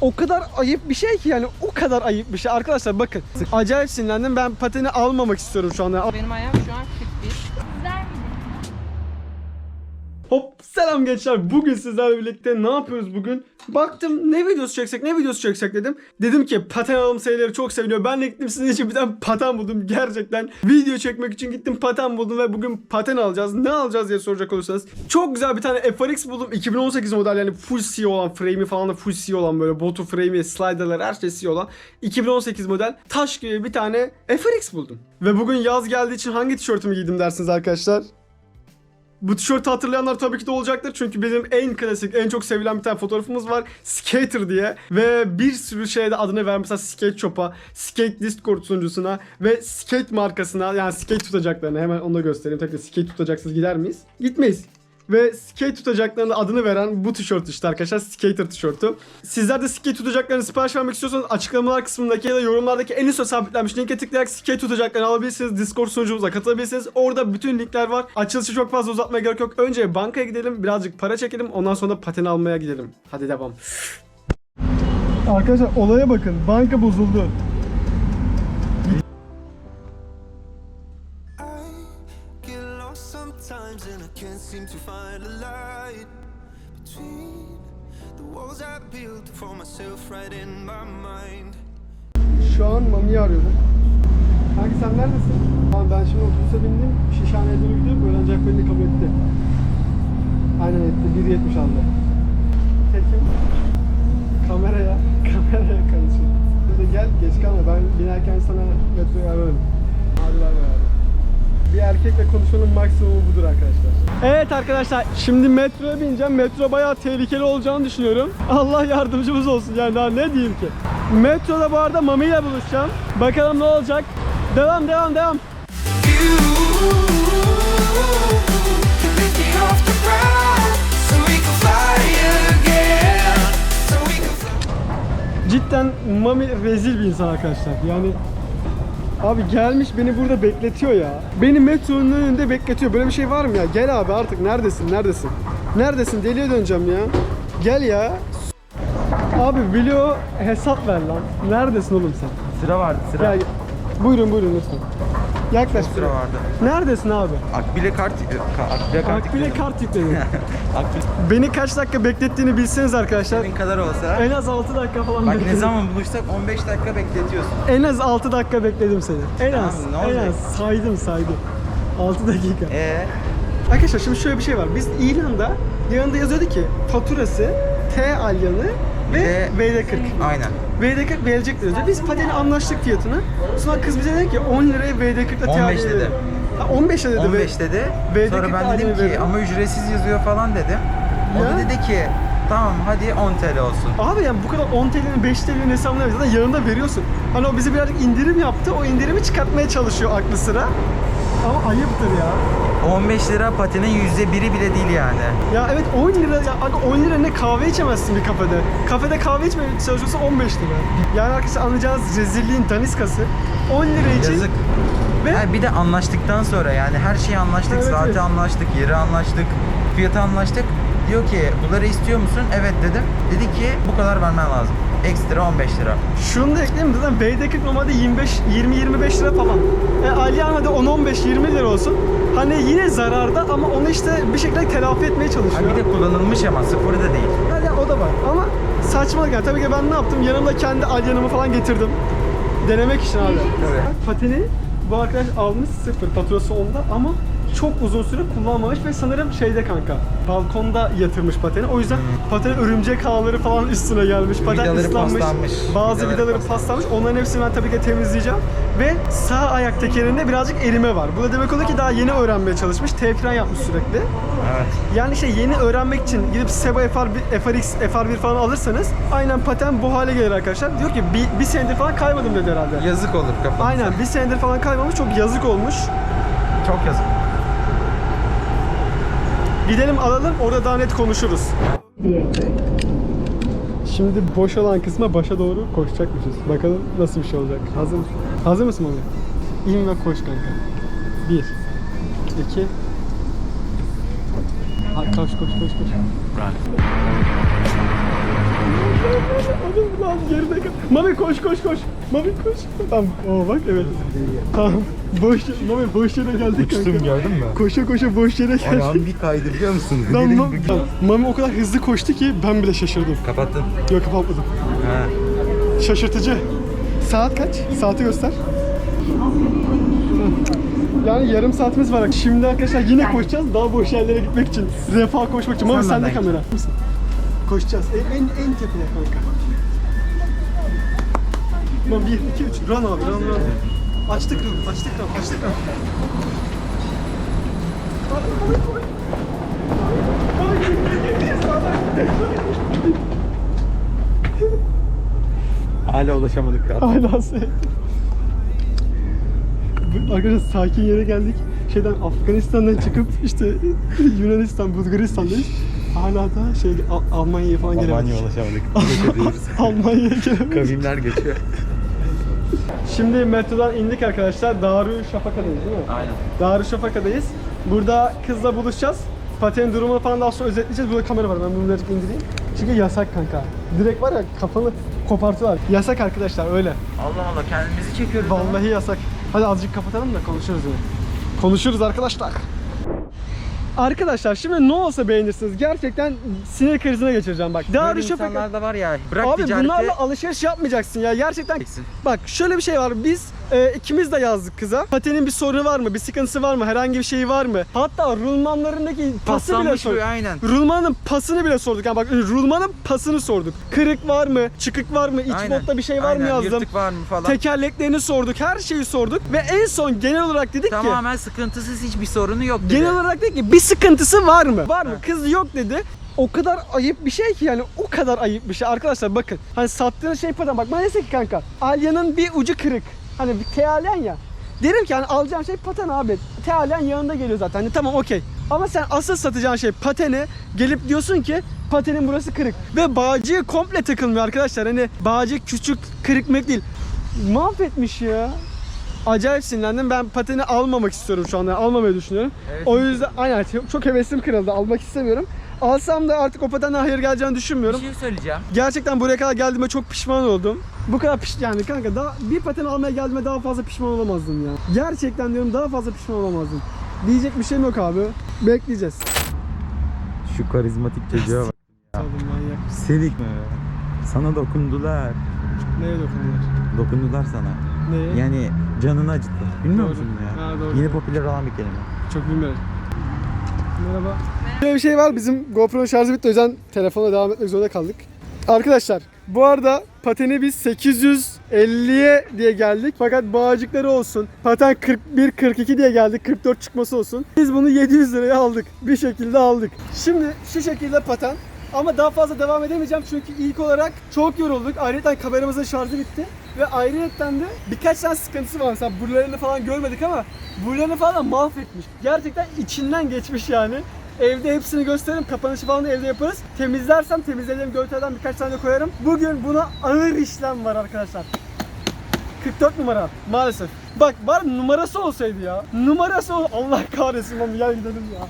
o kadar ayıp bir şey ki yani o kadar ayıp bir şey. Arkadaşlar bakın acayip sinirlendim. Ben pateni almamak istiyorum şu anda. Benim ayağım şu an 41. Hop selam gençler. Bugün sizlerle birlikte ne yapıyoruz bugün? Baktım ne videosu çeksek ne videosu çeksek dedim. Dedim ki paten alalım sayıları çok seviniyor. Ben de gittim sizin için bir tane paten buldum. Gerçekten video çekmek için gittim paten buldum ve bugün paten alacağız. Ne alacağız diye soracak olursanız. Çok güzel bir tane FRX buldum. 2018 model yani full C olan frame'i falan da full C olan böyle botu frame'i slider'lar her şey C olan 2018 model taş gibi bir tane FRX buldum. Ve bugün yaz geldiği için hangi tişörtümü giydim dersiniz arkadaşlar? Bu tişörtü hatırlayanlar tabii ki de olacaktır. Çünkü bizim en klasik, en çok sevilen bir tane fotoğrafımız var. Skater diye. Ve bir sürü şeyde adını vermiş. Mesela Skate Shop'a, Skate Discord sunucusuna ve Skate markasına yani skate tutacaklarına hemen onu da göstereyim. Ki skate tutacaksınız gider miyiz? Gitmeyiz. Ve skate tutacaklarına adını veren bu tişört işte arkadaşlar skater tişörtü. Sizler de skate tutacaklarını sipariş vermek istiyorsanız açıklamalar kısmındaki ya da yorumlardaki en üstte sabitlenmiş linke tıklayarak skate tutacaklarını alabilirsiniz. Discord sunucumuza katılabilirsiniz. Orada bütün linkler var. Açılışı çok fazla uzatmaya gerek yok. Önce bankaya gidelim, birazcık para çekelim. Ondan sonra paten almaya gidelim. Hadi devam. Arkadaşlar olaya bakın. Banka bozuldu. Şu an Mami'yi arıyordum. Kanka sen neredesin? Tamam ben şimdi otobüse bindim. Şişhane'ye doğru gidiyorum. Öğrenci beni kabul etti. Aynen etti. 1.70 aldı. Tekim. Kameraya, kameraya karışıyor. Gel geç kalma. Ben binerken sana metroyu ararım. Hadi bay bay. Bir erkekle konuşmanın maksimumu budur arkadaşlar. Evet arkadaşlar şimdi metroya bineceğim. Metro bayağı tehlikeli olacağını düşünüyorum. Allah yardımcımız olsun yani daha ne diyeyim ki. Metroda bu arada Mami ile buluşacağım. Bakalım ne olacak. Devam devam devam. Cidden Mami rezil bir insan arkadaşlar. Yani Abi gelmiş beni burada bekletiyor ya. Beni metronun önünde bekletiyor. Böyle bir şey var mı ya? Gel abi artık neredesin? Neredesin? Neredesin? Deliye döneceğim ya. Gel ya. Abi vlog hesap ver lan. Neredesin oğlum sen? Sıra vardı sıra. Gel. Buyurun buyurun lütfen. Yaklaş Sıra buraya. vardı. Neredesin abi? Akbile kart, ka- akbile kart Akbile kart yükledim. Akbile Beni kaç dakika beklettiğini bilseniz arkadaşlar. senin kadar olsa. En az 6 dakika falan Bak ne bekledim. zaman buluşsak 15 dakika bekletiyorsun. En az 6 dakika bekledim seni. En Tamam, az. ne en az. Saydım saydım. 6 dakika. Ee, Arkadaşlar şimdi şöyle bir şey var. Biz ilanda yanında yazıyordu ki faturası T alyanı ve de- VD40. aynen. VD40 verecek dedi. Biz pateni anlaştık fiyatını. Sonra kız bize dedi ki 10 liraya VD40 ile 15 dedi. Ha, 15 dedi. 15 dedi. V'deki Sonra ben dedim ki verin. ama ücretsiz yazıyor falan dedim. O Ya. da dedi ki tamam hadi 10 TL olsun. Abi yani bu kadar 10 TL'nin 5 TL'nin hesabını. Zaten yanında veriyorsun. Hani o bize birazcık indirim yaptı. O indirimi çıkartmaya çalışıyor aklı sıra. Ama ayıptır ya. 15 lira patinin %1'i bile değil yani. Ya evet 10 lira ya abi 10 lira ne kahve içemezsin bir kafede. Kafede kahve içmeye çalışıyorsa 15 lira. Yani arkadaşlar anlayacağınız rezilliğin daniskası 10 lira için Yazık. ve Ha, bir de anlaştıktan sonra yani her şeyi anlaştık, Evet, saati evet. anlaştık, yeri anlaştık, fiyatı anlaştık. Diyor ki bunları istiyor musun? Evet dedim. Dedi ki bu kadar vermen lazım. Ekstra 15 lira. şunu da ekleyeyim zaten BD40 normalde 25 20-25 lira falan. E, Alyan hadi 10-15-20 lira olsun. Hani yine zararda ama onu işte bir şekilde telafi etmeye Ha, çalışıyor. bir de kullanılmış ama sıfırı da değil. Yani o da var ama saçmalık yani. Tabii ki ben ne yaptım? Yanımda kendi alyanımı falan getirdim. Denemek için abi. Tabii. Pateni bu arkadaş almış sıfır faturası onda ama çok uzun süre kullanmamış ve sanırım şeyde kanka balkonda yatırmış pateni. O yüzden pateni örümcek ağları falan üstüne gelmiş. Paten Vidaları ıslanmış. paslanmış. Bazı Vidaları vidaları paslanmış. Onların hepsini ben tabii ki temizleyeceğim. Ve sağ ayak tekerinde birazcık erime var. Bu da demek oluyor ki daha yeni öğrenmeye çalışmış. T fren yapmış sürekli. Evet. Yani şey yeni öğrenmek için gidip Seba FR, FRX, FR1 falan alırsanız aynen paten bu hale gelir arkadaşlar. Diyor ki bir, bir senedir falan kaymadım dedi herhalde. Yazık olur kafanıza. Aynen bir senedir falan kaymamış çok yazık olmuş. Çok yazık. Gidelim alalım orada daha net konuşuruz. Şimdi boş olan kısma başa doğru koşacakmışız. Bakalım nasıl bir şey olacak. Hazır mısın? Hazır mısın Mami? İn ve koş kanka. Bir, iki, Ha, koş koş koş koş. Oğlum Mami koş koş koş. Mami koş. Tamam. Oo bak evet. Tamam. Boş Mami boş yere geldik Uçtum kanka. gördün mü? Koşa koşa boş yere geldik. Ayağım bir kaydı biliyor musun? Lan, Mami. Mami o kadar hızlı koştu ki ben bile şaşırdım. Kapattın. Yok kapatmadım. Ha. Şaşırtıcı. Saat kaç? Saati göster. Yani yarım saatimiz var. Şimdi arkadaşlar yine koşacağız. Daha boş yerlere gitmek için. Refah koşmak için. Mami Sen sende kamera. Koşacağız. En, en, en tepeye kanka. Mami 1, 2, 3. Run abi, run, run. Açtık run, açtık run, açtık run. Hala ulaşamadık ya. Hala sevdim. Arkadaşlar sakin yere geldik. Şeyden Afganistan'dan çıkıp işte Yunanistan, Bulgaristan'dayız. Hala da şey Al- Almanya'ya falan Almanya'ya gelemedik. ulaşamadık. Geçebiliriz. Almanya'ya gelemedik. Kavimler geçiyor. Şimdi metrodan indik arkadaşlar. Darüşşafaka'dayız değil mi? Aynen. Darüşşafaka'dayız. Burada kızla buluşacağız. Paten durumunu falan daha sonra özetleyeceğiz. Burada kamera var. Ben bunu birazcık indireyim. Çünkü yasak kanka. Direkt var ya kafanı kopartıyorlar. Yasak arkadaşlar öyle. Allah Allah kendimizi çekiyoruz. Vallahi yasak. Hadi azıcık kapatalım da konuşuruz yine. Konuşuruz arkadaşlar. Arkadaşlar şimdi ne olsa beğenirsiniz. Gerçekten sinir krizine geçireceğim bak. Böyle Darüşşafaka... insanlar da var ya. Bırak Abi ticareti. bunlarla alışveriş yapmayacaksın ya. Gerçekten bak şöyle bir şey var. Biz e, ikimiz de yazdık kıza. Patenin bir sorunu var mı? Bir sıkıntısı var mı? Herhangi bir şey var mı? Hatta rulmanlarındaki pası bile Paslanmış sorduk. bir aynen. Rulmanın pasını bile sorduk. Yani bak rulmanın pasını sorduk. Kırık var mı? Çıkık var mı? İç Aynen. botta bir şey var mı Aynen, yazdım. Yırtık var mı falan. Tekerleklerini sorduk. Her şeyi sorduk. Ve en son genel olarak dedik ki Tamamen sıkıntısız hiçbir sorunu yok dedi. Genel olarak dedik ki bir sıkıntısı var mı? Var mı? Ha. Kız yok dedi. O kadar ayıp bir şey ki yani o kadar ayıp bir şey. Arkadaşlar bakın hani sattığınız şey paten bak bana dese ki kanka alyanın bir ucu kırık. Hani bir tealen ya. Derim ki hani alacağın şey paten abi. Tealen yanında geliyor zaten. Hani tamam okey. Ama sen asıl satacağın şey pateni gelip diyorsun ki patenin burası kırık. Ve bağcıya komple takılmıyor arkadaşlar. Hani bağcı küçük kırık mırık değil. Mahvetmiş ya. Acayip sinirlendim. Ben pateni almamak istiyorum şu anda. Almamayı düşünüyorum. Evet. O yüzden aynen çok, çok hevesim kırıldı. Almak istemiyorum. Alsam da artık o patenden hayır geleceğini Bir düşünmüyorum. şey söyleyeceğim. Gerçekten buraya kadar geldiğime çok pişman oldum. Bu kadar piş yani kanka daha bir paten almaya geldiğime daha fazla pişman olamazdım ya. Gerçekten diyorum daha fazla pişman olamazdım. Diyecek bir şeyim yok abi. Bekleyeceğiz. Şu karizmatik çocuğa bak. Manyak. Sedik mi? Sana dokundular. Neye dokundular? Dokundular sana. Neye? Yani canını acıttı. Bilmiyor Doğru. musun ya? Ha, doğru. Yeni popüler olan bir kelime. Çok bilmiyorum. Merhaba. Şöyle bir şey var bizim GoPro'nun şarjı bitti o yüzden telefonla devam etmek zorunda kaldık. Arkadaşlar bu arada pateni biz 850'ye diye geldik fakat bağcıkları olsun. Paten 41 42 diye geldik 44 çıkması olsun. Biz bunu 700 liraya aldık. Bir şekilde aldık. Şimdi şu şekilde paten ama daha fazla devam edemeyeceğim çünkü ilk olarak çok yorulduk. Ayrıca kameramızın şarjı bitti. Ve ayrıca de birkaç tane sıkıntısı var. Mesela buralarını falan görmedik ama buralarını falan mahvetmiş. Gerçekten içinden geçmiş yani. Evde hepsini gösteririm. Kapanışı falan da evde yaparız. Temizlersem temizlediğim görüntülerden birkaç tane de koyarım. Bugün buna ağır işlem var arkadaşlar. 44 numara maalesef. Bak bari numarası olsaydı ya. Numarası ol Allah kahretsin lan gel gidelim ya.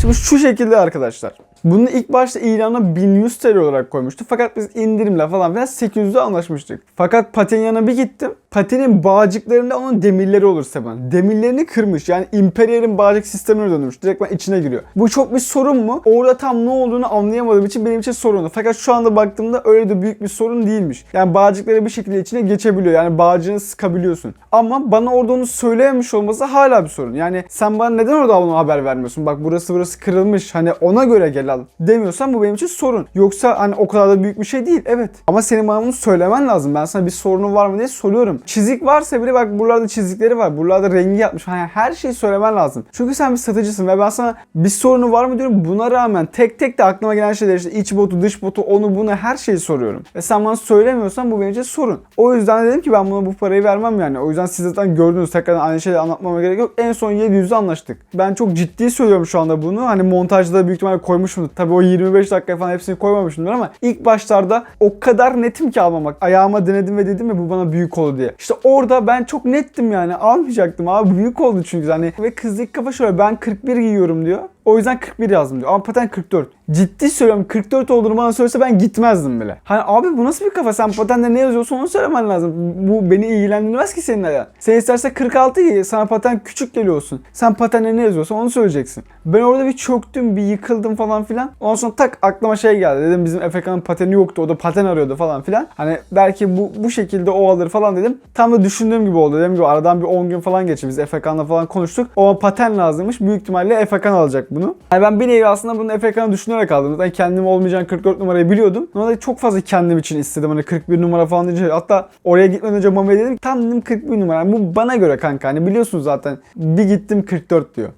Şimdi şu şekilde arkadaşlar. Bunu ilk başta ilana 1100 TL olarak koymuştu. Fakat biz indirimle falan filan 800'e anlaşmıştık. Fakat patenin yanına bir gittim. Patenin bağcıklarında onun demirleri olur Seban. Demirlerini kırmış. Yani Imperial'in bağcık sistemine dönmüş. Direkt içine giriyor. Bu çok bir sorun mu? Orada tam ne olduğunu anlayamadığım için benim için sorunlu. Fakat şu anda baktığımda öyle de büyük bir sorun değilmiş. Yani bağcıkları bir şekilde içine geçebiliyor. Yani bağcığını sıkabiliyorsun. Ama bana orada onu söylememiş olması hala bir sorun. Yani sen bana neden orada ona haber vermiyorsun? Bak burası burası kırılmış. Hani ona göre gel al demiyorsan bu benim için sorun. Yoksa hani o kadar da büyük bir şey değil. Evet. Ama senin bana bunu söylemen lazım. Ben sana bir sorunun var mı diye soruyorum. Çizik varsa bile bak buralarda çizikleri var. Buralarda rengi yapmış. Hani her şeyi söylemen lazım. Çünkü sen bir satıcısın ve ben sana bir sorunu var mı diyorum. Buna rağmen tek tek de aklıma gelen şeyler işte iç botu, dış botu, onu bunu her şeyi soruyorum. Ve sen bana söylemiyorsan bu benim için sorun. O yüzden dedim ki ben buna bu parayı vermem yani. O yüzden siz zaten gördünüz tekrardan aynı şeyleri anlatmama gerek yok. En son 700'e anlaştık. Ben çok ciddi söylüyorum şu anda bunu. Hani montajda büyük ihtimalle koymuşumdur. Tabii o 25 dakika falan hepsini koymamışımdır ama ilk başlarda o kadar netim ki almamak. Ayağıma denedim ve dedim ya bu bana büyük oldu diye. İşte orada ben çok nettim yani. Almayacaktım abi. Büyük oldu çünkü hani. Ve kız ilk kafa şöyle ben 41 giyiyorum diyor. O yüzden 41 yazdım diyor. Ama paten 44. Ciddi söylüyorum 44 olduğunu bana söylese ben gitmezdim bile. Hani abi bu nasıl bir kafa? Sen patende ne yazıyorsa onu söylemen lazım. Bu beni ilgilendirmez ki senin ayağın. Sen istersen 46 giy. Sana paten küçük geliyorsun. Sen patende ne yazıyorsa onu söyleyeceksin. Ben orada bir çöktüm, bir yıkıldım falan filan. Ondan sonra tak aklıma şey geldi. Dedim bizim Efekan'ın pateni yoktu. O da paten arıyordu falan filan. Hani belki bu bu şekilde o alır falan dedim. Tam da düşündüğüm gibi oldu. Dediğim gibi aradan bir 10 gün falan geçti. Biz Efekan'la falan konuştuk. O paten lazımmış. Büyük ihtimalle Efekan alacak bunu. Yani ben bir nevi aslında bunu Efekan'ı düşünerek aldım. Zaten kendim olmayacağın 44 numarayı biliyordum. Da çok fazla kendim için istedim. Hani 41 numara falan deyince. Hatta oraya gitmeden önce Mami'ye dedim. Tam dedim 41 numara. Yani bu bana göre kanka. Hani biliyorsunuz zaten. Bir gittim 44 diyor.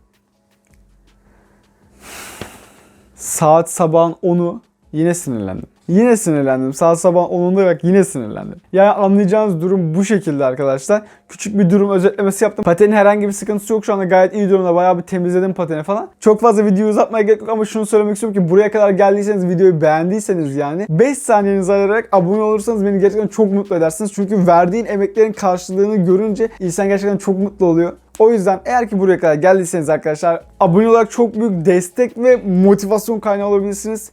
Saat sabahın 10'u yine sinirlendim. Yine sinirlendim. Saat sabah 10'unda bak yine sinirlendim. Yani anlayacağınız durum bu şekilde arkadaşlar. Küçük bir durum özetlemesi yaptım. Patenin herhangi bir sıkıntısı yok şu anda gayet iyi durumda. Bayağı bir temizledim pateni falan. Çok fazla video uzatmaya gerek yok ama şunu söylemek istiyorum ki buraya kadar geldiyseniz videoyu beğendiyseniz yani 5 saniyenizi ayırarak abone olursanız beni gerçekten çok mutlu edersiniz. Çünkü verdiğin emeklerin karşılığını görünce insan gerçekten çok mutlu oluyor. O yüzden eğer ki buraya kadar geldiyseniz arkadaşlar abone olarak çok büyük destek ve motivasyon kaynağı olabilirsiniz.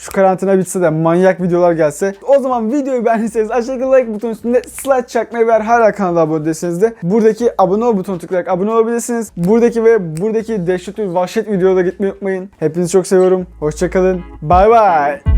Şu karantina bitse de manyak videolar gelse. O zaman videoyu beğendiyseniz aşağıdaki like butonu üstünde slide çakmayı ve eğer hala kanala abone değilseniz de buradaki abone ol butonuna tıklayarak abone olabilirsiniz. Buradaki ve buradaki dehşet ve vahşet videoda gitmeyi unutmayın. Hepinizi çok seviyorum. Hoşçakalın. Bay bay.